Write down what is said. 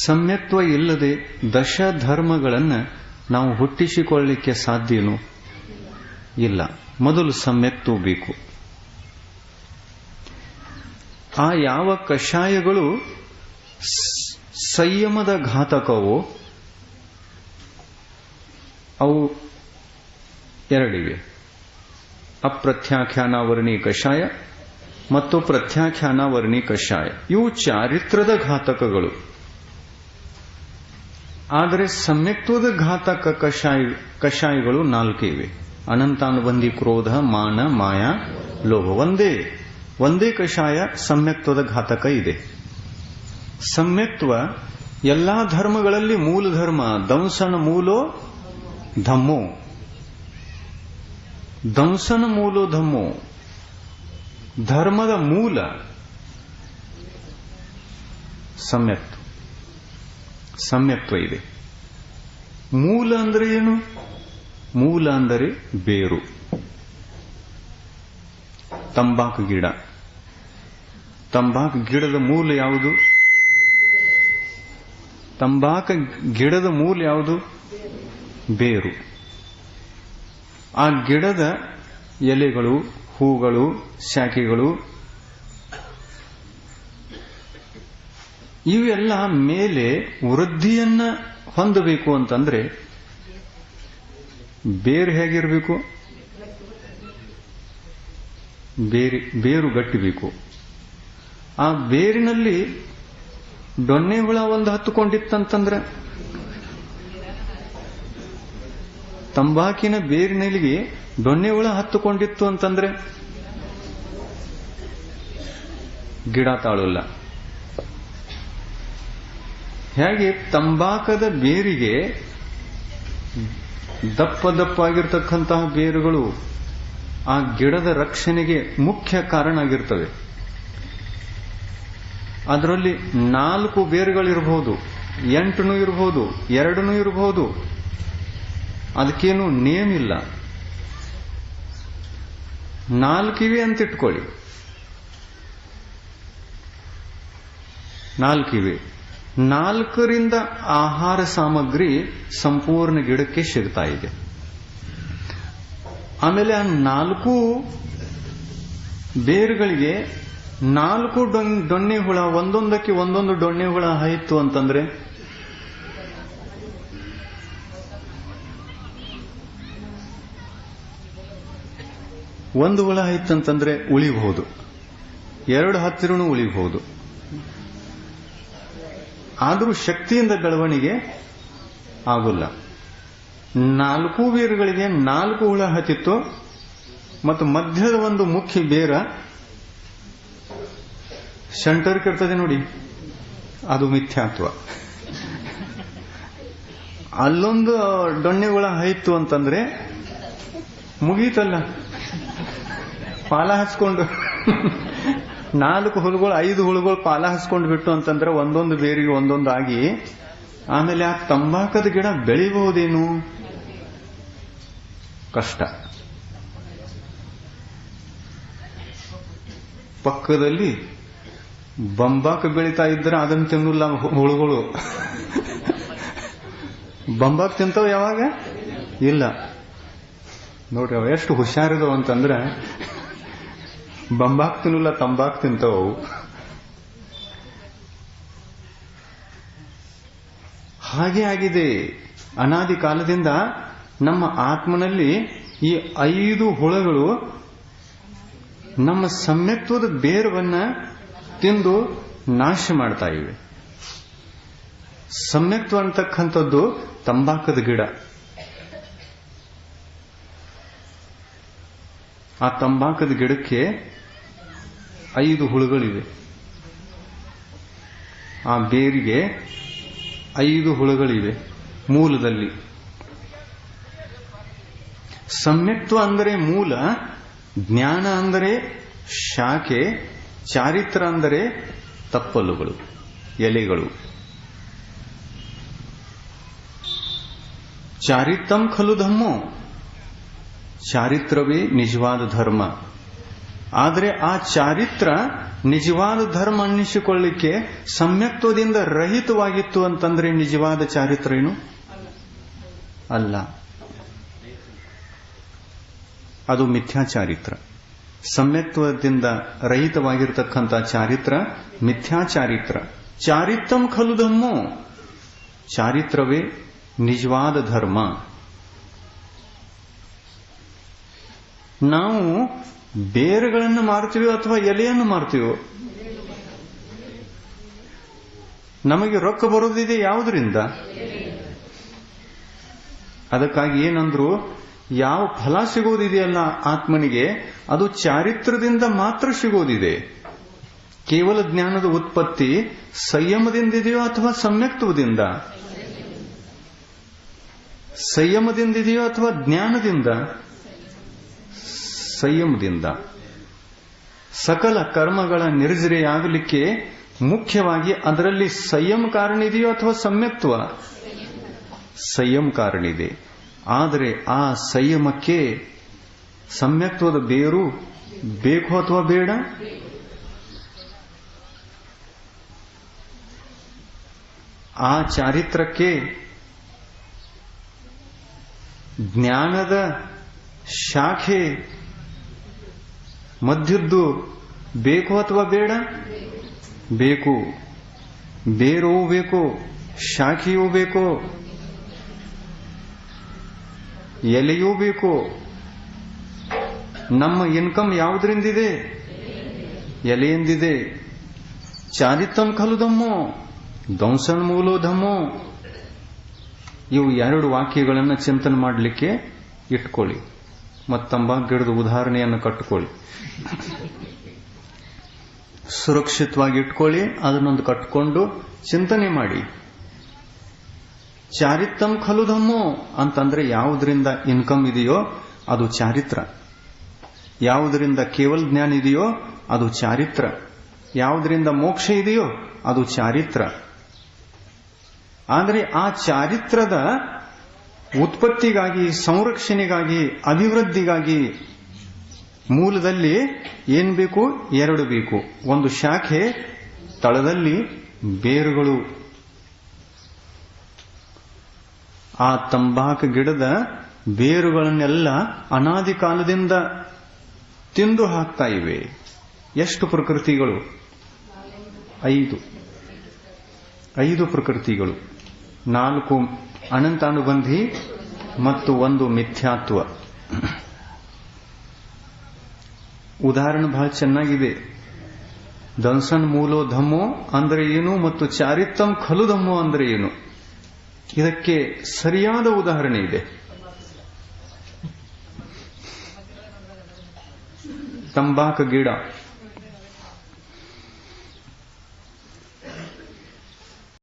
ಸಮ್ಯತ್ವ ಇಲ್ಲದೆ ದಶ ಧರ್ಮಗಳನ್ನು ನಾವು ಹುಟ್ಟಿಸಿಕೊಳ್ಳಲಿಕ್ಕೆ ಸಾಧ್ಯನೋ? ಇಲ್ಲ. ಮೊದಲು ಸಮ್ಯತ್ವ ಬೇಕು. ಆ ಯಾವ ಕಷಾಯಗಳು ಸಂಯಮದ ಘಾತಕವೋ, ಅವು ಎರಡಿವೆ. ಅಪ್ರತ್ಯಾಖ್ಯಾನಾವರ್ಣಿ ಕಷಾಯ ಮತ್ತು ಪ್ರತ್ಯಾಖ್ಯಾನಾವರ್ಣಿ ಕಷಾಯ. ಇವು ಚಾರಿತ್ರದ ಘಾತಕಗಳು. ಆದರೆ ಸಮ್ಯಕ್ತ್ವದ ಘಾತಕ ಕಷಾಯ, ಕಷಾಯಗಳು ನಾಲ್ಕೇ ಇವೆ ಅನಂತಾನುಬಂಧಿ ಕ್ರೋಧ, ಮಾನ, ಮಾಯಾ, ಲೋಭ ಒಂದೇ. ಒಂದೇ ಕಷಾಯ ಸಮ್ಯಕ್ತ್ವದ ಘಾತಕ ಇದೆ. ಸಮ್ಯಕ್ತ್ವ ಎಲ್ಲಾ ಧರ್ಮಗಳಲ್ಲಿ ಮೂಲ ಧರ್ಮ ದಂಸನ ಮೂಲೋ ಧಮ್ಮೋ. ದಂಸನ ಮೂಲೋ ಧಮ್ಮೋ. ಧರ್ಮದ ಮೂಲ ಸಮ್ಯಕ್ತ್ವ. ಸಮ್ಯಕ್ತ್ವ ಇದೆ. ಮೂಲ ಅಂದರೆ ಏನು? ಮೂಲ ಅಂದರೆ ಬೇರು. ತಂಬಾಕು ಗಿಡ. ತಂಬಾಕು ಗಿಡದ ಮೂಲ ಯಾವುದು? ತಂಬಾಕ ಗಿಡದ ಮೂಲ ಯಾವುದು? ಬೇರು. ಆ ಗಿಡದ ಎಲೆಗಳು, ಹೂಗಳು, ಶಾಖೆಗಳು ಇವೆಲ್ಲ ಮೇಲೆ ವೃದ್ಧಿಯನ್ನ ಹೊಂದಬೇಕು ಅಂತಂದ್ರೆ ಬೇರು ಹೇಗಿರಬೇಕು? ಬೇರೆ, ಬೇರು ಗಟ್ಟಿಬೇಕು. ಆ ಬೇರಿನಲ್ಲಿ ಡೊನ್ನೆ ಹುಳ ಒಂದು ಹತ್ತುಕೊಂಡಿತ್ತಂತಂದ್ರೆ ತಂಬಾಕಿನ ಬೇರಿನಲ್ಲಿಗೆ ಡೊನ್ನೆ ಹುಳ ಹತ್ತುಕೊಂಡಿತ್ತು ಅಂತಂದ್ರೆ ಗಿಡ ತಾಳಲ್ಲ. ಹೇಗೆ ತಂಬಾಕದ ಬೇರಿಗೆ ದಪ್ಪ ದಪ್ಪ ಆಗಿರ್ತಕ್ಕಂತಹ ಬೇರುಗಳು ಆ ಗಿಡದ ರಕ್ಷಣೆಗೆ ಮುಖ್ಯ ಕಾರಣ ಆಗಿರ್ತವೆ. ಅದರಲ್ಲಿ ನಾಲ್ಕು ಬೇರುಗಳಿರಬಹುದು ಎಂಟುನೂ ಇರಬಹುದು ಎರಡನೂ ಇರಬಹುದು ಅದಕ್ಕೇನು ನೇಮ್ ಇಲ್ಲ. ನಾಲ್ಕಿವೆ ಅಂತ ಇಟ್ಕೊಳ್ಳಿ ನಾಲ್ಕಿವೆ. ನಾಲ್ಕರಿಂದ ಆಹಾರ ಸಾಮಗ್ರಿ ಸಂಪೂರ್ಣ ಗಿಡಕ್ಕೆ ಸಿಗ್ತಾ ಇದೆ. ಆಮೇಲೆ ಆ ನಾಲ್ಕು ಬೇರುಗಳಿಗೆ ನಾಲ್ಕು ಡೊಣ್ಣೆ ಹುಳ, ಒಂದೊಂದಕ್ಕೆ ಒಂದೊಂದು ಡೊಣ್ಣೆ ಹುಳ ಆಯಿತು ಅಂತಂದ್ರೆ? ಒಂದು ಹುಳ ಆಯ್ತಂತಂದ್ರೆ ಉಳಿಬಹುದು. ಎರಡು ಹತ್ತಿರನೂ ಉಳಿಬಹುದು. ಆದರೂ ಶಕ್ತಿಯಿಂದ ಬೆಳವಣಿಗೆ ಆಗುಲ್ಲ. ನಾಲ್ಕು ಬೇರುಗಳಿಗೆ ನಾಲ್ಕು ಹುಳ ಹಚ್ಚಿತ್ತು ಮತ್ತು ಮಧ್ಯದ ಒಂದು ಮುಖ್ಯ ಬೇರ ಸೆಂಟರ್ ಇರ್ತದೆ ನೋಡಿ. ಅದು ಮಿಥ್ಯಾತ್ವ. ಅಲ್ಲೊಂದು ದೊಣ್ಣೆ ಹುಳ ಹೈತು ಅಂತಂದ್ರೆ ಮುಗೀತಲ್ಲ. ಪಾಲ ಹಚ್ಕೊಂಡು. ನಾಲ್ಕು ಹುಳುಗಳು, ಐದು ಹುಳುಗಳು ಪಾಲ ಹಸ್ಕೊಂಡು ಬಿಟ್ಟು ಅಂತಂದ್ರೆ ಒಂದೊಂದು ಬೇರಿಗೆ ಒಂದೊಂದು ಆಗಿ ಆಮೇಲೆ ಆ ತಂಬಾಕದ ಗಿಡ ಬೆಳಿಬಹುದೇನು? ಕಷ್ಟ. ಪಕ್ಕದಲ್ಲಿ ಬಂಬಾಕ ಬೆಳೀತಾ ಇದ್ರೆ ಅದನ್ನು ತಿನ್ನಲ್ಲ ಹುಳುಗಳು. ಬಂಬಾಕ್ ತಿಂತಾವ ಯಾವಾಗ? ಇಲ್ಲ. ನೋಡ್ರಿ, ಅವ ಎಷ್ಟು ಹುಷಾರಿದವು ಅಂತಂದ್ರೆ ಬಂಬಾಕ್ ತಿನ್ನಲ್ಲ ತಂಬಾಕ್ ತಿಂತಾವು ಹಾಗೆ ಆಗಿದೆ. ಅನಾದಿ ಕಾಲದಿಂದ ನಮ್ಮ ಆತ್ಮನಲ್ಲಿ ಈ ಐದು ಹುಳಗಳು ನಮ್ಮ ಸಮ್ಯತ್ವದ ಬೇರವನ್ನ ತಿಂದು ನಾಶ ಮಾಡ್ತಾ ಇವೆ. ಸಮ್ಯತ್ವ ಅಂತಕ್ಕಂಥದ್ದು ತಂಬಾಕದ ಗಿಡ. ಆ ತಂಬಾಕದ ಗಿಡಕ್ಕೆ ಐದು ಹುಳುಗಳಿವೆ. ಆ ಬೇರಿಗೆ ಐದು ಹುಳುಗಳಿವೆ ಮೂಲದಲ್ಲಿ. ಸಮ್ಯಕ್ತ್ವ ಅಂದರೆ ಮೂಲ, ಜ್ಞಾನ ಅಂದರೆ ಶಾಖೆ, ಚಾರಿತ್ರ ಅಂದರೆ ತಪ್ಪಲುಗಳು, ಎಲೆಗಳು. ಚಾರಿತ್ರಂ ಖಲು ಧಮ್ಮೋ. ಚಾರಿತ್ರವೇ ನಿಜವಾದ ಧರ್ಮ. ಆದರೆ ಆ ಚಾರಿತ್ರ ನಿಜವಾದ ಧರ್ಮ ಅನ್ನಿಸಿಕೊಳ್ಳಿಕ್ಕೆ ಸಮ್ಯಕ್ತ್ವದಿಂದ ರಹಿತವಾಗಿತ್ತು ಅಂತಂದ್ರೆ ನಿಜವಾದ ಚಾರಿತ್ರ ಏನು? ಅಲ್ಲ. ಅದು ಮಿಥ್ಯಾ ಚಾರಿತ್ರ ಸಮ್ಯಕ್ತ್ವದಿಂದ ರಹಿತವಾಗಿರತಕ್ಕಂಥ ಚಾರಿತ್ರ ಮಿಥ್ಯಾ ಚಾರಿತ್ರ ಖಲುದಮ್ಮು ಚಾರಿತ್ರವೇ ನಿಜವಾದ ಧರ್ಮ. ನಾವು ಬೇರುಗಳನ್ನು ಮಾರ್ತೀವೋ ಅಥವಾ ಎಲೆಯನ್ನು ಮಾರ್ತೀವೋ ನಮಗೆ ರೊಕ್ಕ ಬರೋದಿದೆ ಯಾವುದರಿಂದ? ಅದಕ್ಕಾಗಿ ಏನಂದ್ರು, ಯಾವ ಫಲ ಸಿಗೋದಿದೆಯಲ್ಲ ಆತ್ಮನಿಗೆ, ಅದು ಚಾರಿತ್ರದಿಂದ ಮಾತ್ರ ಸಿಗೋದಿದೆ ಕೇವಲ ಜ್ಞಾನದ ಉತ್ಪತ್ತಿ ಸಂಯಮದಿಂದಿದೆಯೋ ಅಥವಾ ಸಮ್ಯಕ್ತ್ವದಿಂದ? ಸಂಯಮದಿಂದಿದೆಯೋ ಅಥವಾ ಜ್ಞಾನದಿಂದ? ಸಂಯಮದಿಂದ. ಸಕಲ ಕರ್ಮಗಳ ನಿರ್ಜರೆಯಾಗಲಿಕ್ಕೆ ಮುಖ್ಯವಾಗಿ ಅದರಲ್ಲಿ ಸಂಯಮ ಕಾರಣ ಇದೆಯೋ ಅಥವಾ ಸಮ್ಯಕ್ತ್ವ? ಸಂಯಮ ಕಾರಣ ಇದೆ ಆದರೆ ಆ ಸಂಯಮಕ್ಕೆ ಸಮ್ಯಕ್ತ್ವದ ಬೇರು ಬೇಕು ಅಥವಾ ಬೇಡ? ಆ ಚಾರಿತ್ರಕ್ಕೆ ಜ್ಞಾನದ ಶಾಖೆ ಮಧ್ಯದ್ದು ಬೇಕು ಅಥವಾ ಬೇಡ? ಬೇಕು. ಬೇರೋ ಬೇಕು, ಶಾಖೆಯೂ ಬೇಕು, ಎಲೆಯೂ ಬೇಕು. ನಮ್ಮ ಇನ್ಕಮ್ ಯಾವುದರಿಂದಿದೆ? ಎಲೆಯಿಂದಿದೆ. ಚಾರಿತಂ ಖಲು ದಮ್ಮೋ ಧ್ವಂಸನ್ ಇವು ಎರಡು ವಾಕ್ಯಗಳನ್ನು ಚಿಂತನೆ ಮಾಡಲಿಕ್ಕೆ ಇಟ್ಕೊಳ್ಳಿ. ಮತ್ತು ತಂಬಾಕು ಗಿಡದ ಉದಾಹರಣೆಯನ್ನು ಕಟ್ಟಿಕೊಳ್ಳಿ ಸುರಕ್ಷಿತವಾಗಿ ಇಟ್ಕೊಳ್ಳಿ, ಅದನ್ನೊಂದು ಕಟ್ಕೊಂಡು ಚಿಂತನೆ ಮಾಡಿ. ಚಾರಿತ್ರಂ ಖಲು ಅಂತಂದ್ರೆ ಯಾವುದರಿಂದ ಇನ್ಕಮ್ ಇದೆಯೋ ಅದು ಚಾರಿತ್ರ. ಯಾವುದರಿಂದ ಕೇವಲ ಜ್ಞಾನ ಇದೆಯೋ ಅದು ಚಾರಿತ್ರ. ಯಾವುದರಿಂದ ಮೋಕ್ಷ ಇದೆಯೋ ಅದು ಚಾರಿತ್ರ. ಆದರೆ ಆ ಚಾರಿತ್ರದ ಉತ್ಪತ್ತಿಗಾಗಿ, ಸಂರಕ್ಷಣೆಗಾಗಿ, ಅಭಿವೃದ್ಧಿಗಾಗಿ ಮೂಲದಲ್ಲಿ ಏನ್ ಬೇಕು, ಎರಡು ಬೇಕು. ಒಂದು ಶಾಖೆ, ತಳದಲ್ಲಿ ಬೇರುಗಳು. ಆ ತಂಬಾಕು ಗಿಡದ ಬೇರುಗಳನ್ನೆಲ್ಲ ಅನಾದಿ ಕಾಲದಿಂದ ತಿಂದು ಹಾಕ್ತಾ ಇವೆ. ಎಷ್ಟು ಪ್ರಕೃತಿಗಳು? ಐದು. ಐದು ಪ್ರಕೃತಿಗಳು. ನಾಲ್ಕು ಅನಂತಾನುಬಂಧಿ ಮತ್ತು ಒಂದು ಮಿಥ್ಯಾತ್ವ. ಉದಾಹರಣೆ ಬಹಳ ಚೆನ್ನಾಗಿದೆ. ದಂಸನ್ ಮೂಲೋ ಧಮ್ಮೋ ಅಂದ್ರೆ ಏನು ಮತ್ತು ಚಾರಿತ್ತಂ ಖಲು ಧಮ್ಮೋ ಅಂದ್ರೆ ಏನು? ಇದಕ್ಕೆ ಸರಿಯಾದ ಉದಾಹರಣೆ ಇದೆ. ತಂಬಾಕು ಗಿಡ.